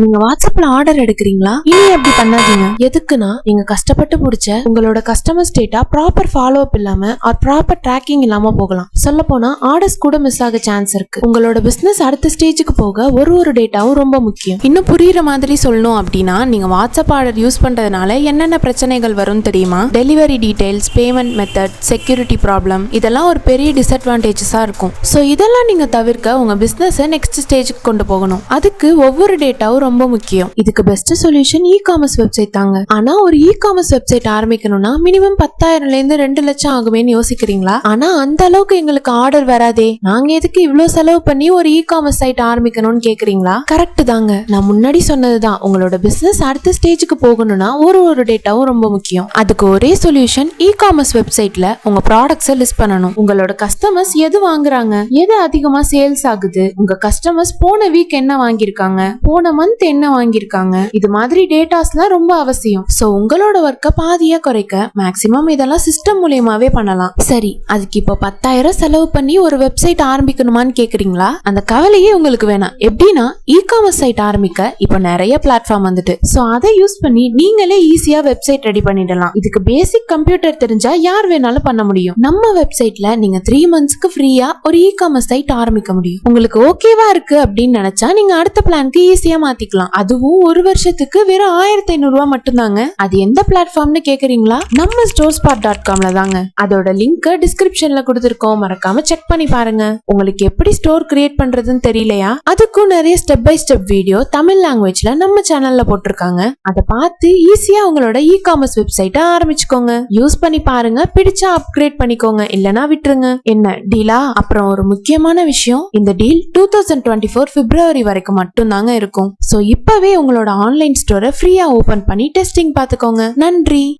நீங்க வாட்ஸ்அப்ல ஆர்டர் எடுக்கிறீங்களா? இனி அப்படி பண்ணாதீங்க. எதுக்குன்னா நீங்க கஷ்டப்பட்டு பிடிச்ச உங்களோட customers data proper follow up இல்லாம ஆர் ப்ராப்பர் ட்ராக்கிங் இல்லாம போகலாம். சொல்ல போனா ஆர்டர்ஸ் கூட மிஸ் ஆக சான்ஸ் இருக்கு. உங்களோட பிசினஸ் அடுத்த ஸ்டேஜுக்கு போக ஒரு ஒரு டேட்டாவும் ரொம்ப முக்கியம். இன்னும் புரியுற மாதிரி சொல்லணும் அப்படின்னா நீங்க வாட்ஸ்அப் ஆர்டர் யூஸ் பண்றதுனால என்னென்ன பிரச்சனைகள் வரும் தெரியுமா? Delivery details payment method security problem இதெல்லாம் ஒரு பெரிய டிஸ்அட்வான்டேஜஸா இருக்கும். ஸோ இதெல்லாம் நீங்க தவிர்க்க உங்க பிசினஸை நெக்ஸ்ட் ஸ்டேஜுக்கு கொண்டு போகணும். அதுக்கு ஒவ்வொரு டேட்டாவும் ரொம்ப முக்கியம். இதுக்கு best solution e commerce website தாங்க. ஆனா ஒரு இ காமர்ஸ் வெப்சைட் ஆரம்பிக்கணும்னா மினிமம் பத்தாயிரம்ல இருந்து ரெண்டு லட்சம் ஆகுமேன்னு யோசிக்கிறீங்களா? ஆனா அந்த அளவுக்கு எங்களுக்கு ஆர்டர் வராதே. நாங்க எதுக்கு இவ்வளவு செலவு பண்ணி ஒரு இ காமர்ஸ் சைட் ஆரம்பிக்கணும்னு கேக்குறீங்களா? கரெக்ட் தாங்க. நான் முன்னாடி சொன்னதுதான். உங்களோட பிசினஸ் அடுத்த ஸ்டேஜுக்கு போகணும்னா ஒரு ஒரு டேட்டாவும் ரொம்ப முக்கியம். அதுக்கு ஒரே சொல்யூஷன் இ காமர்ஸ் வெப்சைட்ல உங்க ப்ராடக்ட்ஸை லிஸ்ட் பண்ணணும். உங்களோட கஸ்டமர்ஸ் எது வாங்குறாங்க? எது அதிகமா சேல்ஸ் ஆகுது? உங்க கஸ்டமர்ஸ் போன வீக் என்ன வாங்கியிருக்காங்க? போன மந்த் என்ன வாங்கியிருக்காங்க? இது மாதிரி டேட்டாஸ்லாம் ரொம்ப அவசியம். சோ உங்களோட ஒர்க்கை பாதியா குறைக்க மேக்சிமம் இதெல்லாம் சிஸ்டம் மூலியமாவே பண்ணலாம். சரி அதுக்கு இப்போ பத்தாயிரம் செலவு பண்ணி ஒரு வெப்சைட் ஆரம்பிக்கணுமான்னு கேக்குறீங்களா? அந்த கவலையே உங்களுக்கு வேணாம். எப்படின்னா இ காமர்ஸ் சைட் ஆரம்பிக்க இப்போ நிறைய பிளாட்ஃபார்ம் வந்துட்டு. சோ அதை யூஸ் பண்ணி நீங்களே ஈஸியா வெப்சைட் ரெடி பண்ணிடலாம். இதுக்கு பேசிக் கம்ப்யூட்டர் தெரிஞ்சா யார் வேணாலும் பண்ண முடியும். நம்ம வெப்சைட்ல நீங்க த்ரீ மந்த்ஸ்க்கு ஃப்ரீயா ஒரு இ காமர்ஸ் சைட் ஆரம்பிக்க முடியும். உங்களுக்கு ஓகேவா இருக்கு அப்படின்னு நினைச்சா நீங்க அடுத்த பிளான்க்கு ஈஸியா மாத்திக்கலாம். அதுவும் ஒரு வருஷத்துக்கு வெறும் ஆயிரத்தி ஐநூறு மட்டும்தாங்க. அது எந்த பிளாட்ஃபார்ம்னு கேக்குறீங்களா? நம்ம ஸ்டோர் ஸ்பாட் டாட் காம்ல தாங்க அதோட லிங்க் டிஸ்கிரிப்ஷன்ல கொடுத்துருக்கோம். மறக்காம செக் பண்ணி பாருங்க. உங்களுக்கு எப்படி ஸ்டோர் கிரியேட் பண்றதுன்னு தெரியலையா? அதுக்கும் நிறைய step by step video Tamil லாங்குவேஜ்ல நம்ம சேனல்ல போட்டிருக்காங்க. அதை பார்த்து ஈஸியா உங்களோட இ காமர்ஸ் வெப்சைட்டை ஆரம்பிச்சுக்கோங்க. யூஸ் பண்ணி பாருங்க. பிடிச்சா அப்கிரேட் பண்ணிக்கோங்க. இல்லனா விட்டுருங்க. என்ன டீலா அப்புறம் ஒரு முக்கியமான விஷயம். இந்த deal two thousand twenty four பிப்ரவரி வரைக்கும் மட்டும்தாங்க இருக்கும். ஸோ இப்போவே உங்களோட ஆன்லைன் ஸ்டோரை ஃப்ரீயா ஓபன் பண்ணி டெஸ்டிங் பார்த்துக்கோங்க. நன்றி.